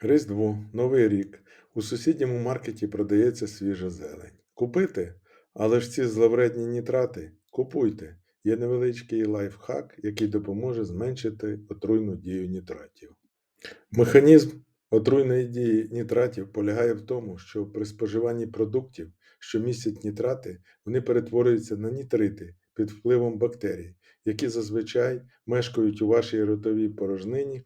Різдво, Новий рік. У сусідньому маркеті продається свіжа зелень. Купити? Але ж ці зловредні нітрати купуйте. Є невеличкий лайфхак, який допоможе зменшити отруйну дію нітратів. Механізм отруйної дії нітратів полягає в тому, що при споживанні продуктів, що містять нітрати, вони перетворюються на нітрити під впливом бактерій, які зазвичай мешкають у вашій ротовій порожнині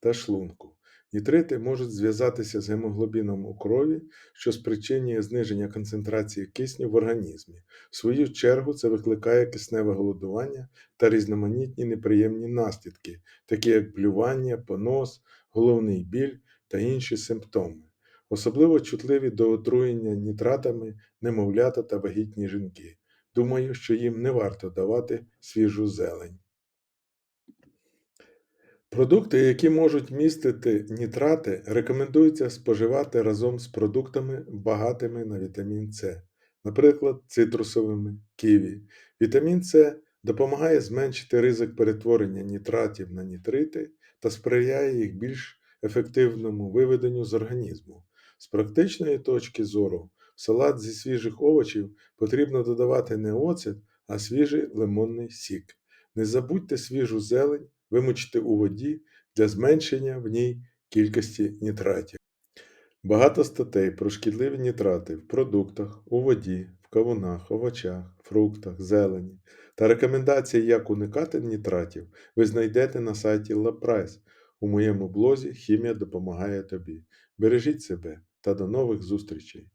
та шлунку. Нітрити можуть зв'язатися з гемоглобіном у крові, що спричинює зниження концентрації кисню в організмі. В свою чергу це викликає кисневе голодування та різноманітні неприємні наслідки, такі як блювання, понос, головний біль та інші симптоми. Особливо чутливі до отруєння нітратами немовлята та вагітні жінки. Думаю, що їм не варто давати свіжу зелень. Продукти, які можуть містити нітрати, рекомендується споживати разом з продуктами, багатими на вітамін С, наприклад, цитрусовими ківі. Вітамін С допомагає зменшити ризик перетворення нітратів на нітрити та сприяє їх більш ефективному виведенню з організму. З практичної точки зору, в салат зі свіжих овочів потрібно додавати не оцет, а свіжий лимонний сік. Не забудьте свіжу зелень вимочити у воді для зменшення в ній кількості нітратів. Багато статей про шкідливі нітрати в продуктах, у воді, в кавунах, овочах, фруктах, зелені та рекомендації, як уникати нітратів, ви знайдете на сайті LabPrice. У моєму блозі Хімія допомагає тобі. Бережіть себе та до нових зустрічей!